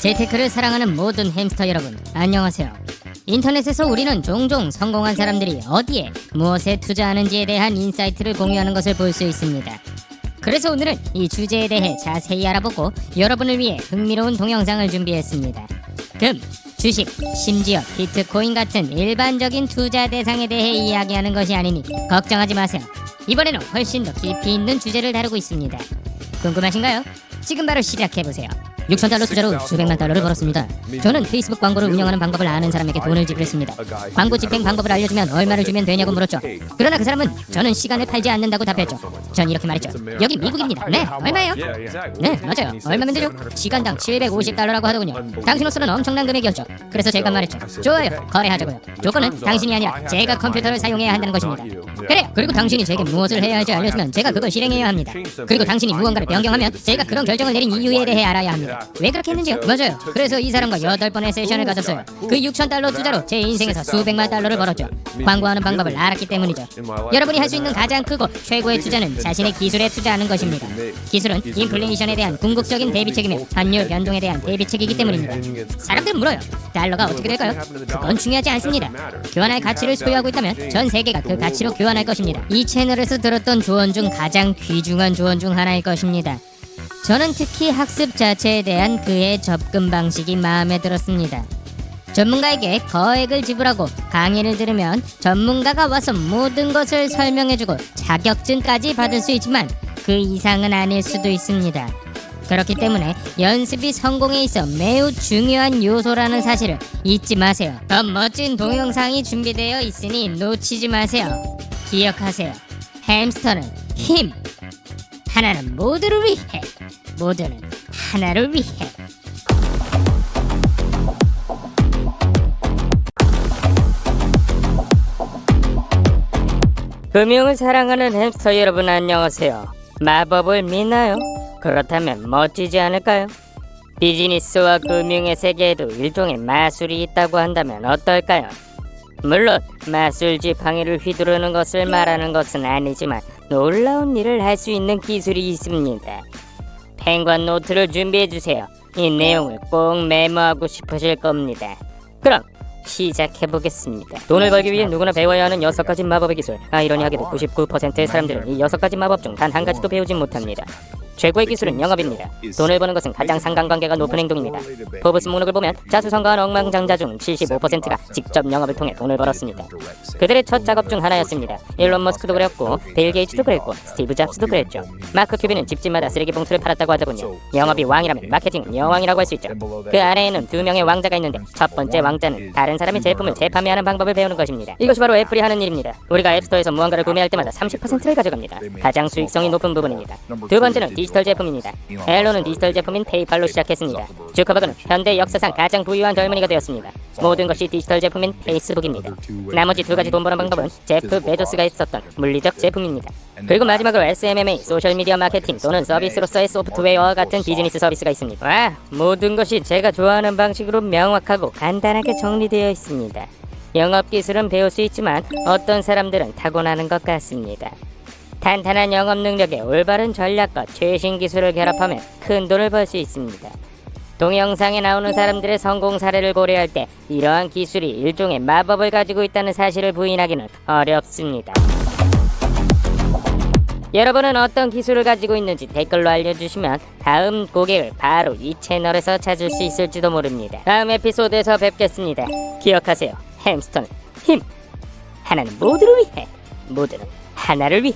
재테크를 사랑하는 모든 햄스터 여러분, 안녕하세요. 인터넷에서 우리는 종종 성공한 사람들이 어디에 무엇에 투자하는지에 대한 인사이트를 공유하는 것을 볼 수 있습니다. 그래서 오늘은 이 주제에 대해 자세히 알아보고 여러분을 위해 흥미로운 동영상을 준비했습니다. 금, 주식, 심지어 비트코인 같은 일반적인 투자 대상에 대해 이야기하는 것이 아니니 걱정하지 마세요. 이번에는 훨씬 더 깊이 있는 주제를 다루고 있습니다. 궁금하신가요? 지금 바로 시작해 보세요. 6천 달러 투자로 수백만 달러를 벌었습니다. 저는 페이스북 광고를 운영하는 방법을 아는 사람에게 돈을 지불했습니다. 광고 집행 방법을 알려주면 얼마를 주면 되냐고 물었죠. 그러나 그 사람은 저는 시간을 팔지 않는다고 답했죠. 전 이렇게 말했죠. 여기 미국입니다. 네, 얼마예요? 네, 맞아요. 얼마면 되죠? 시간당 750달러라고 하더군요. 당신으로서는 엄청난 금액이었죠. 그래서 제가 말했죠. 좋아요, 거래하자고요. 조건은 당신이 아니라 제가 컴퓨터를 사용해야 한다는 것입니다. 그래요. 그리고 당신이 제게 무엇을 해야 할지 알려주면 제가 그걸 실행해야 합니다. 그리고 당신이 무언가를 변경하면 제가 그런 결정을 내린 이유에 대해 알아야 합니다. 왜 그렇게 했는지요? 맞아요. 그래서 이 사람과 여덟 번의 세션을 가졌어요. 그 6천 달러 투자로 제 인생에서 수백만 달러를 벌었죠. 광고하는 방법을 알았기 때문이죠. 여러분이 할 수 있는 가장 크고 최고의 투자는 자신의 기술에 투자하는 것입니다. 기술은 인플레이션에 대한 궁극적인 대비책이며 환율 변동에 대한 대비책이기 때문입니다. 사람들은 물어요. 달러가 어떻게 될까요? 그건 중요하지 않습니다. 교환할 가치를 소유하고 있다면 전 세계가 그 가치로 교환할 것입니다. 이 채널에서 들었던 조언 중 가장 귀중한 조언 중 하나일 것입니다. 저는 특히 학습 자체에 대한 그의 접근 방식이 마음에 들었습니다. 전문가에게 거액을 지불하고 강의를 들으면 전문가가 와서 모든 것을 설명해주고 자격증까지 받을 수 있지만 그 이상은 아닐 수도 있습니다. 그렇기 때문에 연습이 성공에 있어 매우 중요한 요소라는 사실을 잊지 마세요. 더 멋진 동영상이 준비되어 있으니 놓치지 마세요. 기억하세요. 햄스터는 힘. 하나는 모두를 위해. 모두는 하나를 위해. 금융을 사랑하는 햄스터 여러분 안녕하세요. 마법을 믿나요? 그렇다면 멋지지 않을까요? 비즈니스와 금융의 세계에도 일종의 마술이 있다고 한다면 어떨까요? 물론 마술 지팡이를 휘두르는 것을 말하는 것은 아니지만 놀라운 일을 할 수 있는 기술이 있습니다. 펜과 노트를 준비해 주세요. 이 내용을 꼭 메모하고 싶으실 겁니다. 그럼 시작해 보겠습니다. 돈을 벌기 위해 누구나 배워야 하는 여섯 가지 마법의 기술. 아이러니하게도 99%의 사람들은 이 여섯 가지 마법 중 단 한 가지도 배우진 못합니다. 최고의 기술은 영업입니다. 돈을 버는 것은 가장 상관관계가 높은 행동입니다. 포브스 목록을 보면 자수성가한 억만장자 중 75%가 직접 영업을 통해 돈을 벌었습니다. 그들의 첫 작업 중 하나였습니다. 일론 머스크도 그랬고, 빌 게이츠도 그랬고, 스티브 잡스도 그랬죠. 마크 큐비는 집집마다 쓰레기 봉투를 팔았다고 하더군요. 영업이 왕이라면 마케팅은 여왕이라고 할 수 있죠. 그 아래에는 두 명의 왕자가 있는데 첫 번째 왕자는 다른 사람의 제품을 재판매하는 방법을 배우는 것입니다. 이것이 바로 애플이 하는 일입니다. 우리가 앱스토어에서 무언가를 구매할 때마다 30%를 가져갑니다. 가장 수익성이 높은 부분입니다. 두 번째는 디 지털 제품입니다. 앨런은 디지털 제품인 페이팔로 시작했습니다. 주커버그는 현대 역사상 가장 부유한 젊은이가 되었습니다. 모든 것이 디지털 제품인 페이스북입니다. 나머지 두 가지 돈 버는 방법은 제프 베조스가 있었던 물리적 제품입니다. 그리고 마지막으로 SMMA, 소셜미디어 마케팅 또는 서비스로서의 소프트웨어와 같은 비즈니스 서비스가 있습니다. 와, 모든 것이 제가 좋아하는 방식으로 명확하고 간단하게 정리되어 있습니다. 영업 기술은 배울 수 있지만 어떤 사람들은 타고나는 것 같습니다. 탄탄한 영업 능력에 올바른 전략과 최신 기술을 결합하면 큰 돈을 벌 수 있습니다. 동영상에 나오는 사람들의 성공 사례를 고려할 때 이러한 기술이 일종의 마법을 가지고 있다는 사실을 부인하기는 어렵습니다. 여러분은 어떤 기술을 가지고 있는지 댓글로 알려주시면 다음 고객을 바로 이 채널에서 찾을 수 있을지도 모릅니다. 다음 에피소드에서 뵙겠습니다. 기억하세요. 햄스터는 힘. 하나는 모두를 위해. 모두는 하나를 위해.